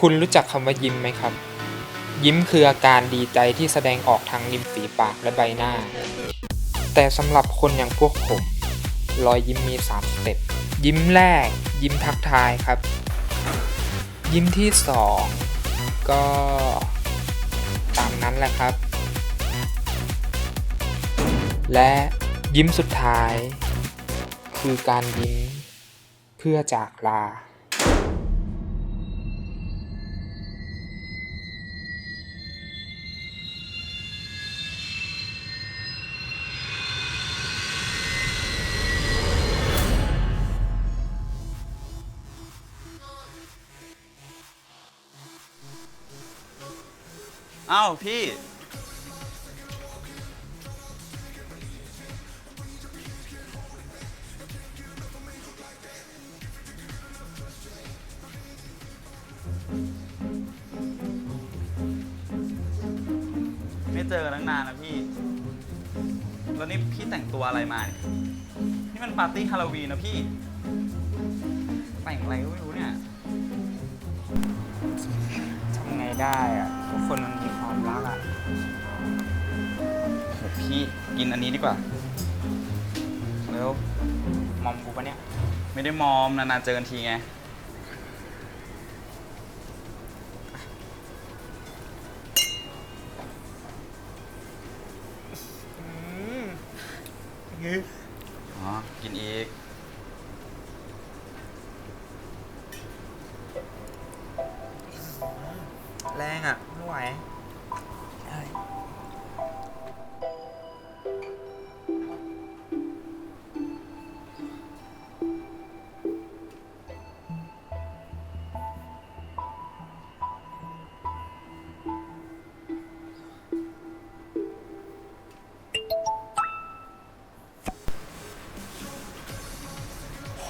คุณรู้จักคำว่ายิ้มไหมครับ ยิ้มคืออาการดีใจที่แสดงออกทางริมฝีปากและใบหน้า แต่สำหรับคนอย่างพวกผม รอยยิ้มมี3สเต็ปยิ้มแรก ยิ้มทักทายครับ ยิ้มที่สองก็ตามนั้นแหละครับ และยิ้มสุดท้าย คือการยิ้มเพื่อจากลา อ้าพี่ ไม่เจอกันตั้งนานนะพี่ แล้วนี่พี่แต่งตัวอะไรมาเนี่ยนี่มันปาร์ตี้ฮาโลวีนนะพี่ แต่งอะไรก็ไม่รู้เนี่ย ไงได้อะทุกคนมันมีความรักอะโหพี่กินอันนี้ดีกว่า แล้วมอมกูปะเนี่ย ไม่ได้มอมนานๆเจอกันทีไง อ๋อ กินอีก แรงอะไม่ไหว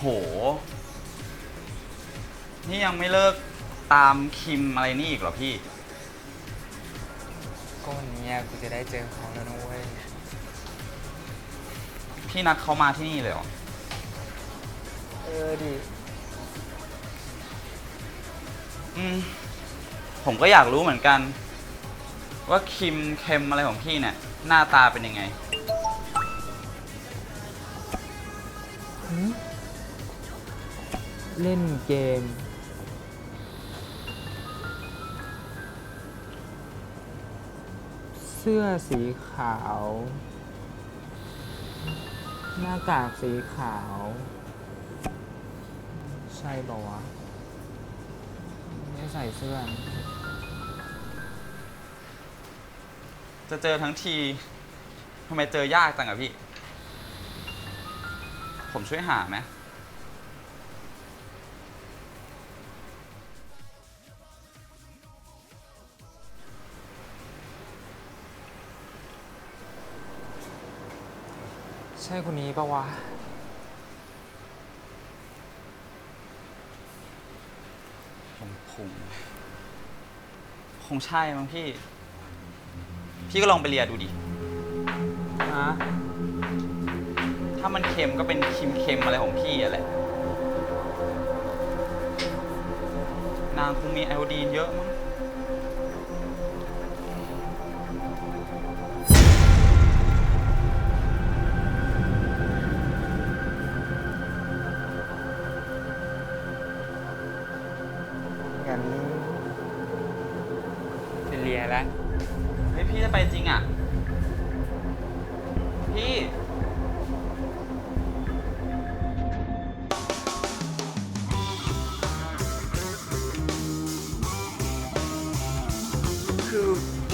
โห นี่ยังไม่เลิก ตามคิมอะไรนี่อีกเหรอพี่ ก็วันนี้กูจะได้เจอเขาแล้วนะเว้ย พี่นัดเขามาที่นี่เลยเหรอ เออดิ อืม ผมก็อยากรู้เหมือนกัน ว่าคิมเค็มอะไรของพี่เนี่ย หน้าตาเป็นยังไง เล่นเกม สื้อสีขาว หน้ากากสีขาว ใช่ปะวะ ไม่ใส่เสื้อ จะเจอทั้งทีทำไมเจอยากจังอะพี่ ผมช่วยหาไหม ช่คนนี้ปะวะ ผมคงคงใช่มั้งพี่ พี่ก็ลองไปเรียนดูดิ ฮะ ถ้ามันเค็มก็เป็นคิมเค็มอะไรของพี่อะแหละ นางคงมีไอโอดีนเยอะมั้ง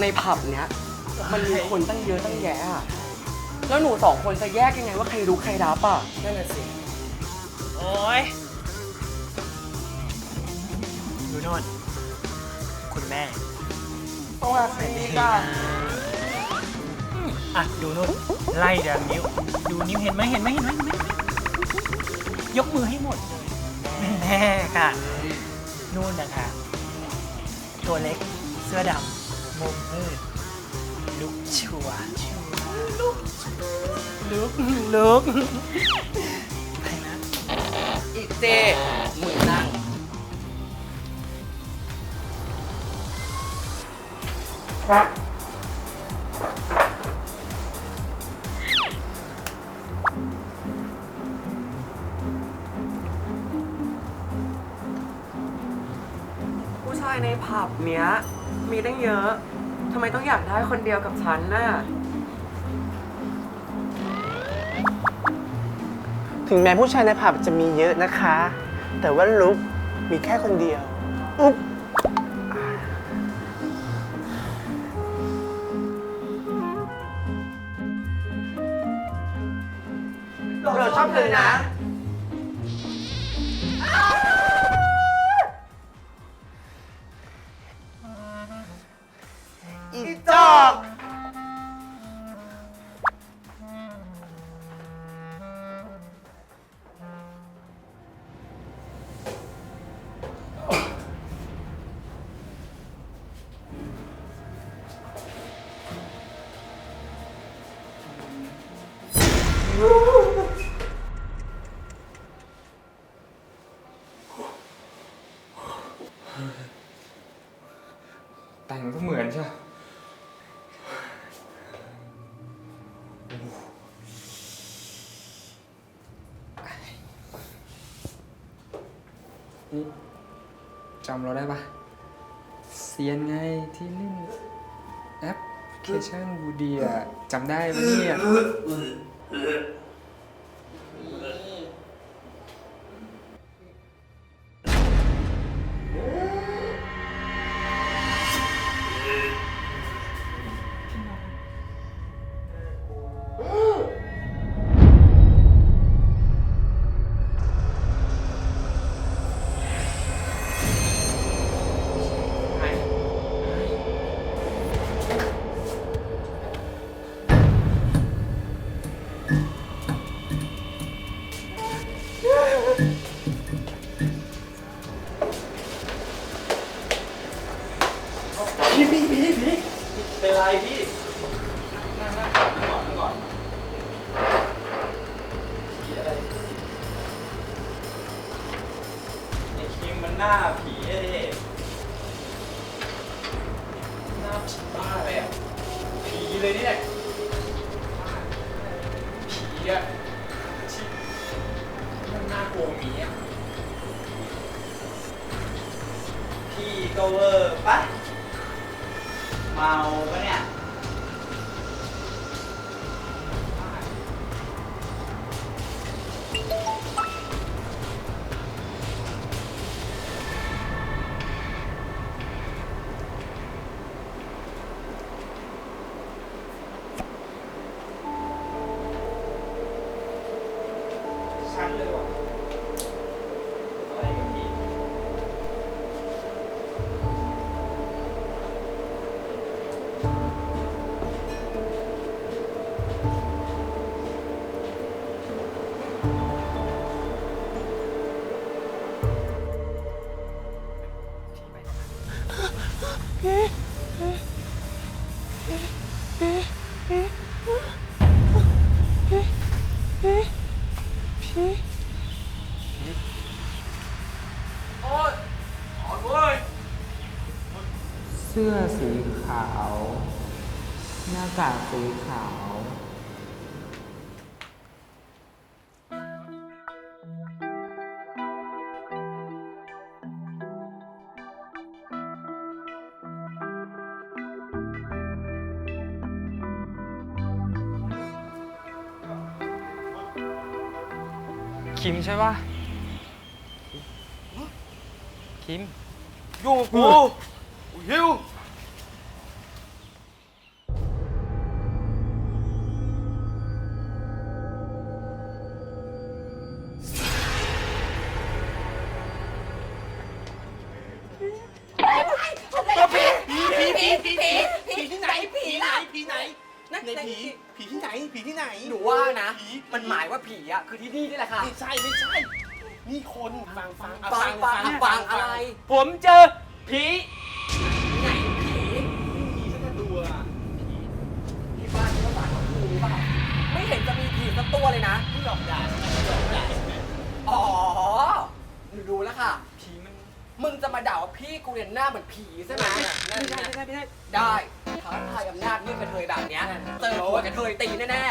ในผับเนี้ยมันมีคนตั้งเยอะตั้งแยะอะแล้วหนูสองคนจะแยกยังไงว่าใครรู้ใครรับอะ นั่นน่ะสิ โอ้ยดูโน่นคุณแม่สวัสดีค่ะอะ ดูนู่นไล่เดี๋ยวนิ้ว ดูนิ้วเห็นไหมเห็นไหมเห็นไหมเห็นไหมยกมือให้หมดเลยแน่ค่ะ นู่นนะคะ ตัวเล็กเสื้อดำ มุมมืดลุกชัวร์ลุกลุกลุกไปนะอีเจมือนั่งผู้ชายในผับเนี้ยมีตั้งเยอะ มต้องอยากได้คนเดียวกับฉันน่ะ ถึงแม้ผู้ชายในผับจะมีเยอะนะคะ แต่ว่าลุกมีแค่คนเดียว อุ๊บเราชอบเธอนะ แต่งก็เหมือนใช่จำเราได้ปะเซียนไงที่เล่นแอปพลิเคชันบูเดียจำได้ไหมเนี่ย Yeah. เป็นไรพี่นั่งนั่งก่อนนั่งก่อนนั่งก่อนผีอะไรไอ้คิมมันหน้าผีไอะดิหน้าผีบ้าเลยอะผีเลยเนี่ยผีอะที่มันน่ากลัวมีอะพี่ก็เวอร์ปะ เมาปะเนี่ย สื้อสีขาว หน้ากากสีขาว คิมใช่ปะคิมยู่กับกู หิวผีผีผีผีผีที่ไหนผีไหนผีไหนนั่นในผีผีที่ไหนผีที่ไหนหนูว่านะ ผีมันหมายว่าผีอะ คือที่นี่นี่แหละค่ะ ไม่ใช่ไม่ใช่นี่คนฟังฟังอะฟังฟังฟังอะไร ผมเจอผี ตัวเลยนะที่หลอกด่าใช่ไหมหลอกด่าใช่ไหมอ๋อหนูรู้แล้วค่ะ ผีมันมึงจะมาด่าว่าพี่กูเนี่ยหน้าเหมือนผีใช่ไหมไม่ใช่ไม่ใช่ไม่ใช่ได้ท้าทายอำนาจมืดกระเทยแบบเนี้ยเจอหัวกระเทยตีแน่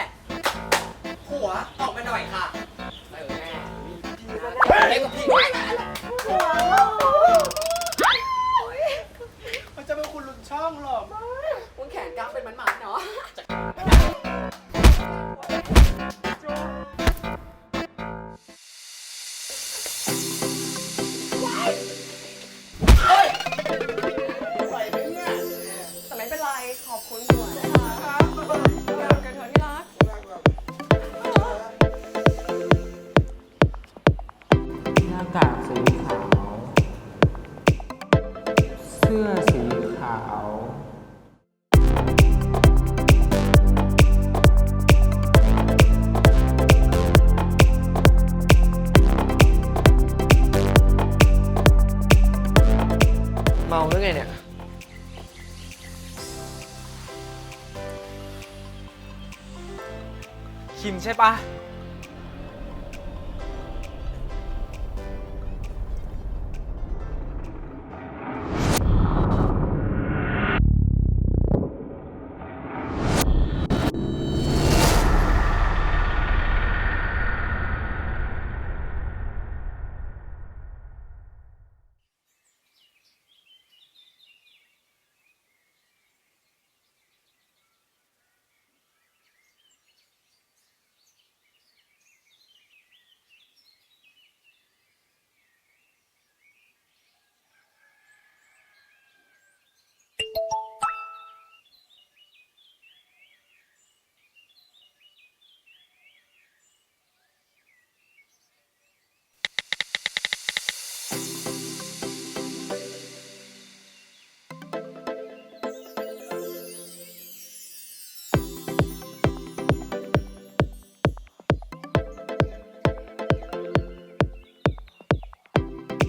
ๆหัวออกมาหน่อยค่ะเจอแน่เล็กกว่าพี่มันจะเป็นคุณลุนช่องหรอกคุณ น้ากากสีขาว เสื้อสีขาว เมาหรือไงเนี่ย คิมใช่ปะ